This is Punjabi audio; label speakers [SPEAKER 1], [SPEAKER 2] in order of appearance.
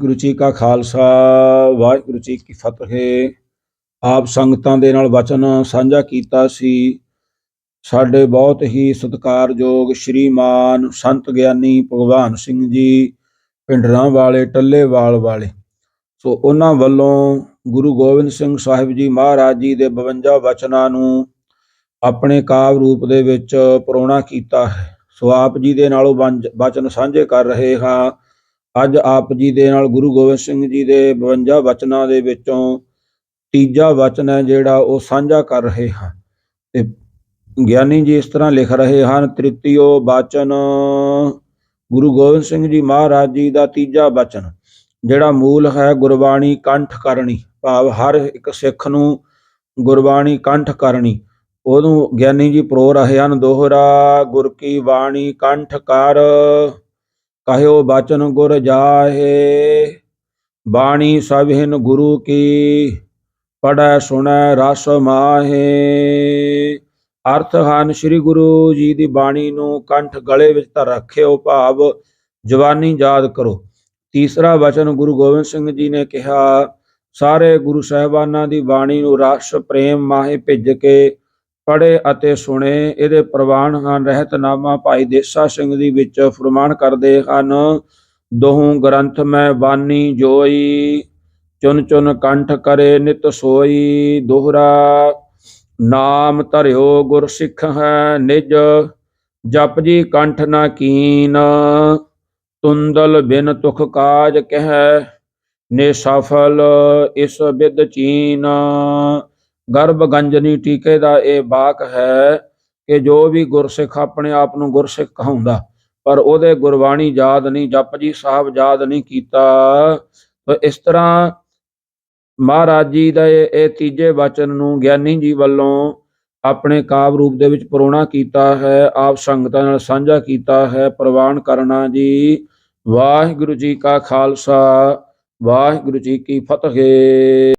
[SPEAKER 1] ਗੁਰੂ ਜੀ ਕਾ ਖਾਲਸਾ, ਵਾਹਿਗੁਰੂ ਜੀ ਕੀ ਫਤਿਹ। ਆਪ ਸੰਗਤਾਂ ਦੇ ਨਾਲ ਵਚਨ ਸਾਂਝਾ ਕੀਤਾ ਸੀ। ਸਾਡੇ ਬਹੁਤ ਹੀ ਸਤਿਕਾਰਯੋਗ ਸ਼੍ਰੀਮਾਨ ਸੰਤ ਗਿਆਨੀ ਭਗਵਾਨ ਸਿੰਘ ਜੀ, ਪਿੰਡਰਾਂ ਵਾਲੇ, ਟੱਲੇਵਾਲ ਵਾਲੇ। ਸੋ ਉਹਨਾਂ ਵੱਲੋਂ ਗੁਰੂ ਗੋਬਿੰਦ ਸਿੰਘ ਸਾਹਿਬ ਜੀ ਮਹਾਰਾਜ ਜੀ ਦੇ 52 ਵਚਨਾਂ ਨੂੰ ਆਪਣੇ ਕਾਵ ਰੂਪ ਦੇ ਵਿੱਚ ਪਰੋਣਾ ਕੀਤਾ ਹੈ। ਸੋ ਆਪ ਜੀ ਦੇ ਨਾਲੋਂ ਵੰਜ- ਵਚਨ ਸਾਂਝੇ ਕਰ ਰਹੇ ਹਾਂ। ਅੱਜ ਆਪ ਜੀ ਦੇ ਨਾਲ ਗੁਰੂ ਗੋਬਿੰਦ ਸਿੰਘ ਜੀ ਦੇ 52 ਵਚਨਾਂ ਦੇ ਵਿੱਚੋਂ ਤੀਜਾ ਵਚਨ ਹੈ ਜਿਹੜਾ ਉਹ ਸਾਂਝਾ ਕਰ ਰਹੇ ਹਾਂ। ਤੇ ਗਿਆਨੀ ਜੀ ਇਸ ਤਰ੍ਹਾਂ ਲਿਖ ਰਹੇ ਹਨ ਤ੍ਰਿਤੀਯੋ ਵਚਨ। ਗੁਰੂ ਗੋਬਿੰਦ ਸਿੰਘ ਜੀ ਮਹਾਰਾਜ ਜੀ ਦਾ ਤੀਜਾ ਵਚਨ, ਜਿਹੜਾ ਮੂਲ ਹੈ ਗੁਰਬਾਣੀ ਕੰਠ ਕਰਨੀ। ਭਾਵ ਹਰ ਇੱਕ ਸਿੱਖ ਨੂੰ ਗੁਰਬਾਣੀ ਕੰਠ ਕਰਨੀ। ਉਹਨੂੰ ਗਿਆਨੀ ਜੀ ਪ੍ਰੋ ਰਹੇ ਹਨ, ਦੋਹਰਾ ਗੁਰ ਕੀ ਬਾਣੀ ਕੰਠ ਕਰ। ਕਹਿਓ ਬਚਨ ਗੁਰ ਜਾਹੇ। ਬਾਣੀ ਸਭਿਨ ਗੁਰੂ ਕੀ ਪੜੈ ਸੁਣੈ ਰਸ ਮਾਹੇ। ਅਰਥ ਹਨ ਸ੍ਰੀ ਗੁਰੂ ਜੀ ਦੀ ਬਾਣੀ ਨੂੰ ਕੰਠ ਗਲੇ ਵਿੱਚ ਧਰ ਰੱਖਿਓ ਭਾਵ, ਜਵਾਨੀ ਯਾਦ ਕਰੋ। ਤੀਸਰਾ ਵਚਨ ਗੁਰੂ ਗੋਬਿੰਦ ਸਿੰਘ ਜੀ ਨੇ ਕਿਹਾ, ਸਾਰੇ ਗੁਰੂ ਸਾਹਿਬਾਨਾਂ ਦੀ ਬਾਣੀ ਨੂੰ ਰਸ, ਪ੍ਰੇਮ, ਮਾਹੇ ਭਿੱਜ ਕੇ ਪੜ੍ਹੇ ਅਤੇ ਸੁਣੇ, ਇਹਦੇ ਪ੍ਰਵਾਨ ਹਨ ਰਹਿਤਨਾਮਾ ਭਾਈ ਦੇਸਾ ਸਿੰਘ ਦੀ ਵਿੱਚ ਫਰਮਾਨ ਕਰਦੇ ਹਨ, ਦੋਹੂ ਗ੍ਰੰਥ ਮੈਂ ਬਾਨੀ ਜੋਈ, ਚੁਨ ਚੁਨ ਕੰਠ ਕਰੇ ਨਿਤ ਸੋਈ, ਦੋਹਰਾ ਨਾਮ ਧਰਿਓ ਗੁਰ ਸਿੱਖ ਹੈ ਨਿਜ, ਜਪ ਜੀ ਕੰਠ ਨਾ ਕੀਨ, ਤੁੰਦਲ ਬਿਨ ਤੁਖ ਕਾਜ ਕਹਿ, ਨੇ ਸਫਲ ਇਸ ਵਿਦ ਚੀਨ ਗਰਭ ਗੰਜਨੀ ਟੀਕੇ ਦਾ ਇਹ ਬਾਕ ਹੈ ਕਿ ਜੋ ਵੀ ਗੁਰਸਿੱਖ ਆਪਣੇ ਆਪ ਨੂੰ ਗੁਰਸਿੱਖ ਕਹਾਉਂਦਾ, ਪਰ ਉਹਦੇ ਗੁਰਬਾਣੀ ਯਾਦ ਨਹੀਂ ਜਪਜੀ ਸਾਹਿਬ ਯਾਦ ਨਹੀਂ ਕੀਤਾ। ਤਾਂ ਇਸ ਤਰ੍ਹਾਂ ਮਹਾਰਾਜ ਜੀ ਦਾ ਇਹ ਤੀਜੇ ਵਚਨ ਨੂੰ ਗਿਆਨੀ ਜੀ ਵੱਲੋਂ ਆਪਣੇ ਕਾਵ ਰੂਪ ਦੇ ਵਿੱਚ ਪਰੋਣਾ ਕੀਤਾ ਹੈ, ਆਪ ਸੰਗਤਾਂ ਨਾਲ ਸਾਂਝਾ ਕੀਤਾ ਹੈ, ਪ੍ਰਵਾਨ ਕਰਨਾ ਜੀ। ਵਾਹਿਗੁਰੂ ਜੀ ਕਾ ਖਾਲਸਾ, ਵਾਹਿਗੁਰੂ ਜੀ ਕੀ ਫਤਿਹ।